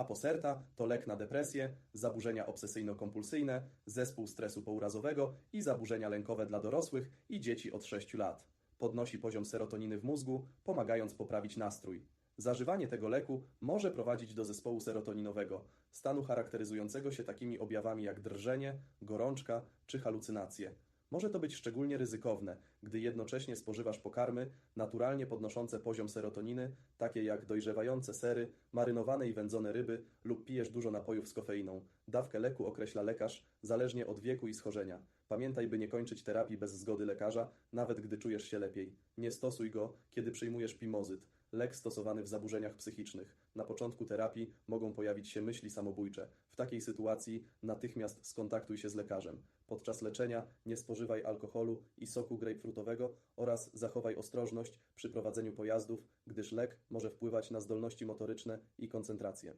Aposerta to lek na depresję, zaburzenia obsesyjno-kompulsyjne, zespół stresu pourazowego i zaburzenia lękowe dla dorosłych i dzieci od 6 lat. Podnosi poziom serotoniny w mózgu, pomagając poprawić nastrój. Zażywanie tego leku może prowadzić do zespołu serotoninowego, stanu charakteryzującego się takimi objawami jak drżenie, gorączka czy halucynacje. Może to być szczególnie ryzykowne, gdy jednocześnie spożywasz pokarmy naturalnie podnoszące poziom serotoniny, takie jak dojrzewające sery, marynowane i wędzone ryby lub pijesz dużo napojów z kofeiną. Dawkę leku określa lekarz, zależnie od wieku i schorzenia. Pamiętaj, by nie kończyć terapii bez zgody lekarza, nawet gdy czujesz się lepiej. Nie stosuj go, kiedy przyjmujesz pimozyt, lek stosowany w zaburzeniach psychicznych. Na początku terapii mogą pojawić się myśli samobójcze. W takiej sytuacji natychmiast skontaktuj się z lekarzem. Podczas leczenia nie spożywaj alkoholu i soku grejpfrutowego oraz zachowaj ostrożność przy prowadzeniu pojazdów, gdyż lek może wpływać na zdolności motoryczne i koncentrację.